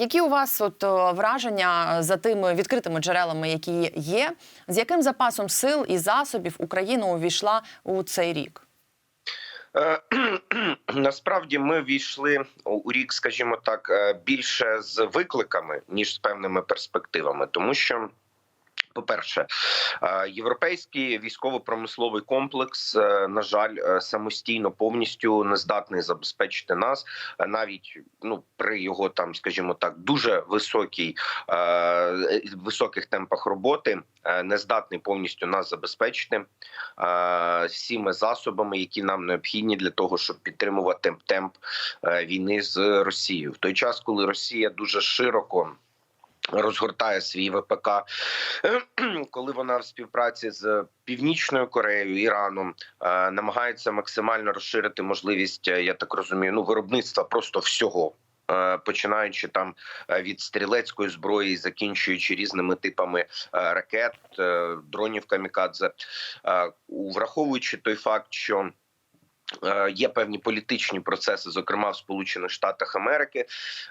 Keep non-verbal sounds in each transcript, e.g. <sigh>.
Які у вас от враження за тими відкритими джерелами, які є? З яким запасом сил і засобів Україна увійшла у цей рік? Е, <clears throat> Насправді ми війшли у рік, скажімо так, е, більше з викликами ніж з певними перспективами, тому що. По-перше, е, європейський військово-промисловий комплекс, е, на жаль, е, самостійно повністю не здатний забезпечити нас, навіть ну при його там, скажімо так, дуже високій високих темпах роботи, не здатний повністю нас забезпечити всіми засобами, які нам необхідні для того, щоб підтримувати темп війни з Росією, в той час, коли Росія дуже широко розгортає свій ВПК, <clears throat> коли вона в співпраці з Північною Кореєю, Іраном е, намагається максимально розширити можливість, е, я так розумію, ну виробництва просто всього. е, Починаючи там від стрілецької зброї, закінчуючи різними типами ракет, дронів камікадзе, враховуючи той факт, що Є певні політичні процеси, зокрема в Сполучених Штатах Америки,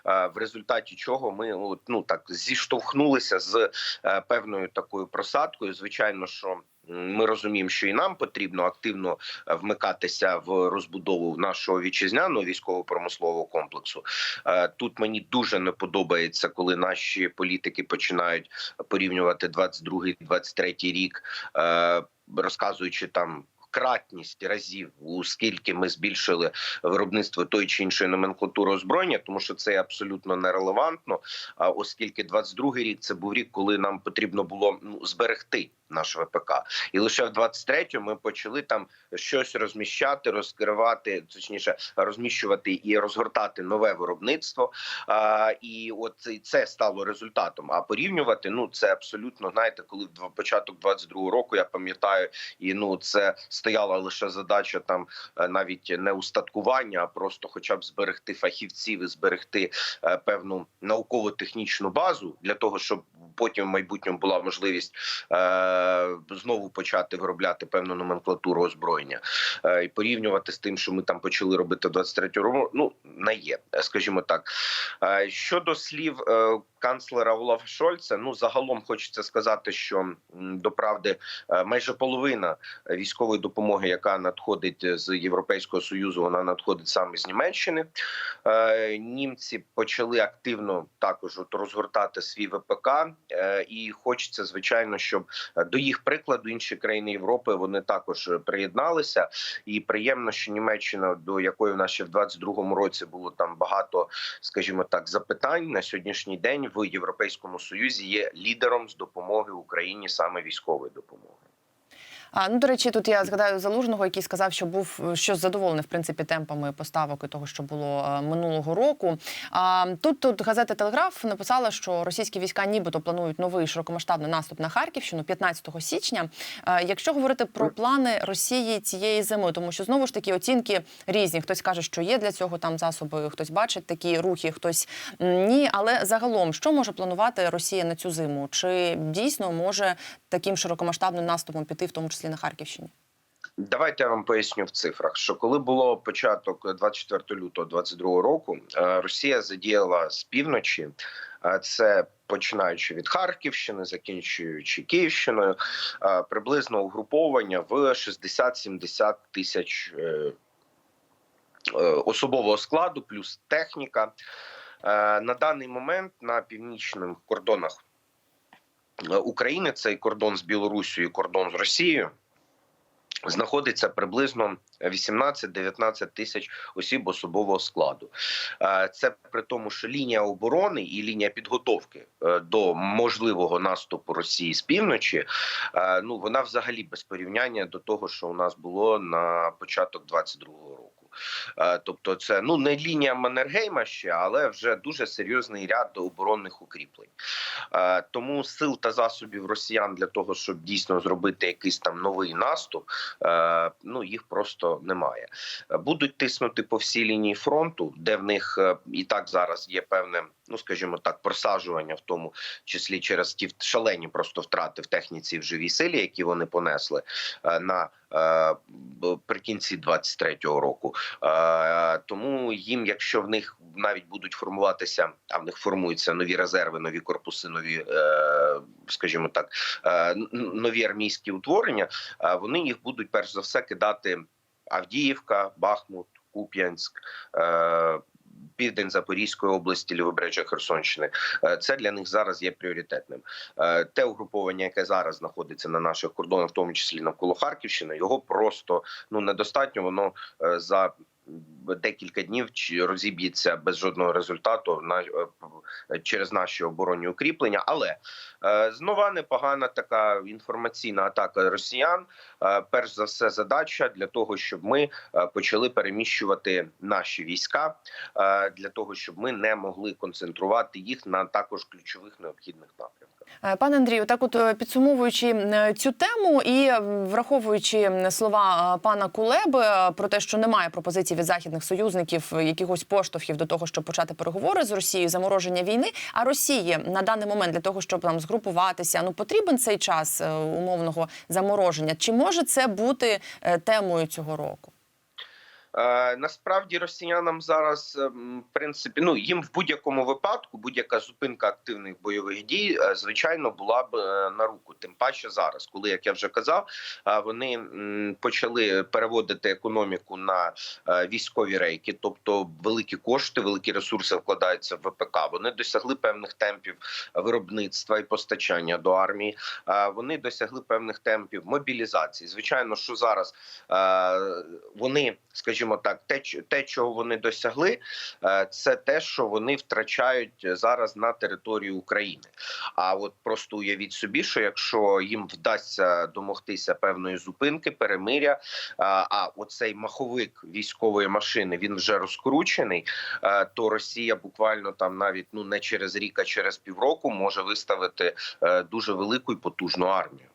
е, в результаті чого ми ну так зіштовхнулися з е, певною такою просадкою. Звичайно, що ми розуміємо, що і нам потрібно активно е, вмикатися в розбудову нашого вітчизняного військово-промислового комплексу. Е, Тут мені дуже не подобається, коли наші політики починають порівнювати 22-23 рік, е, розказуючи там. Кратність разів, у скільки ми збільшили виробництво тої чи іншої номенклатури озброєння, тому що це абсолютно нерелевантно. Оскільки 22-й рік це був рік, коли нам потрібно було ну, зберегти наш ВПК, і лише в 23-му ми почали там щось розміщати, розкривати, точніше розміщувати і розгортати нове виробництво. А, і от це- стало результатом. А порівнювати ну це абсолютно знаєте, коли в початок 22-го року я пам'ятаю, і ну це стояла лише задача там е, навіть не устаткування, а просто, хоча б зберегти фахівців і зберегти е, певну науково-технічну базу для того, щоб потім в майбутньому була можливість е, знову почати виробляти певну номенклатуру озброєння е, і порівнювати з тим, що ми там почали робити в 23-му році, ну не є, скажімо так. Е, Щодо слів е, канцлера Олафа Шольца, ну загалом хочеться сказати, що до правди е, майже половина військової допомоги, яка надходить з Європейського союзу, вона надходить саме з Німеччини. Е, Німці почали активно також от розгортати свій ВПК, е, і хочеться звичайно, щоб е, до їх прикладу інші країни Європи вони також е, приєдналися. І приємно, що Німеччина, до якої в нас ще в 22-му році було там багато, скажімо так, запитань на сьогоднішній день в Європейському Союзі є лідером з допомоги Україні саме військової допомоги. А, ну, до речі, тут я згадаю залужного, який сказав, що був що задоволений в принципі темпами поставок і того, що було е, минулого року. А тут тут газета Телеграф написала, що російські війська нібито планують новий широкомасштабний наступ на Харківщину 15 січня. Е, якщо говорити про плани Росії цієї зими, тому що знову ж таки оцінки різні. Хтось каже, що є для цього там засоби, хтось бачить такі рухи, хтось ні. Але загалом, що може планувати Росія на цю зиму? Чи дійсно може таким широкомасштабним наступом піти, в тому числі на Харківщині? Давайте я вам поясню в цифрах, що коли було початок 24 лютого 22 року, е, Росія задіяла з півночі. е, Це починаючи від Харківщини, закінчуючи Київщиною, е, приблизно угруповання в 60-70 тисяч е, е, особового складу, плюс техніка. Е, На даний момент на північних кордонах е, України цей кордон з Білорусією, кордон з Росією знаходиться приблизно 18-19 тисяч осіб особового складу. Е, Це при тому, що лінія оборони і лінія підготовки е, до можливого наступу Росії з півночі, е, ну вона взагалі без порівняння до того, що у нас було на початок 22-го року. Е, Тобто, це ну не лінія Маннергейма ще, але вже дуже серйозний ряд оборонних укріплень. Е, Тому сил та засобів росіян для того, щоб дійсно зробити якийсь там новий наступ, е, ну їх просто немає. Будуть тиснути по всій лінії фронту, де в них і так зараз є певне, ну скажімо так, просаджування, в тому числі через ті шалені просто втрати в техніці в живій силі, які вони понесли на при кінці 23-го року. Е, Тому їм, якщо в них навіть будуть формуватися, а в них формуються нові резерви, нові корпуси, нові, е, скажімо так, е, нові армійські утворення, вони їх будуть перш за все кидати Авдіївка, Бахмут, Куп'янськ. Південь Запорізької області, лівобережжя Херсонщини, Е, це для них зараз є пріоритетним. Е, Те угруповання, яке зараз знаходиться на наших кордонах, в тому числі навколо Харківщини, його просто ну недостатньо. Воно е, за декілька днів розіб'ється без жодного результату на е, через наші оборонні укріплення. Але е, знова непогана така інформаційна атака росіян. Е, Перш за все, задача для того, щоб ми почали переміщувати наші війська для того, щоб ми не могли концентрувати їх на також ключових необхідних напрямках. Е, Пане Андрію, так от е, підсумовуючи е, цю тему і враховуючи слова пана Кулеби про те, що немає пропозицій від західних союзників якихось поштовхів до того, щоб почати переговори з Росією, замороження війни. А Росії на даний момент для того, щоб там згрупуватися, ну потрібен цей час умовного замороження. Чи може це бути темою цього року? Е, насправді росіянам зараз, ем, в принципі, ну їм в будь-якому випадку будь-яка зупинка активних бойових дій, е, звичайно, була б е, на руку. Тим паче зараз, коли як я вже казав, вони почали переводити економіку на військові рейки, тобто великі кошти, великі ресурси вкладаються в ВПК. Вони досягли певних темпів виробництва і постачання до армії. Вони досягли певних темпів мобілізації. Звичайно, що зараз вони, скажімо так, те, те, чого вони досягли, е, це те, що вони втрачають зараз на території України. А от просто уявіть собі, що якщо їм вдасться домогтися певної зупинки, перемиря, е, а оцей маховик військової машини він вже розкручений, е, то Росія буквально там навіть ну не через рік, а через півроку може виставити дуже велику і потужну армію.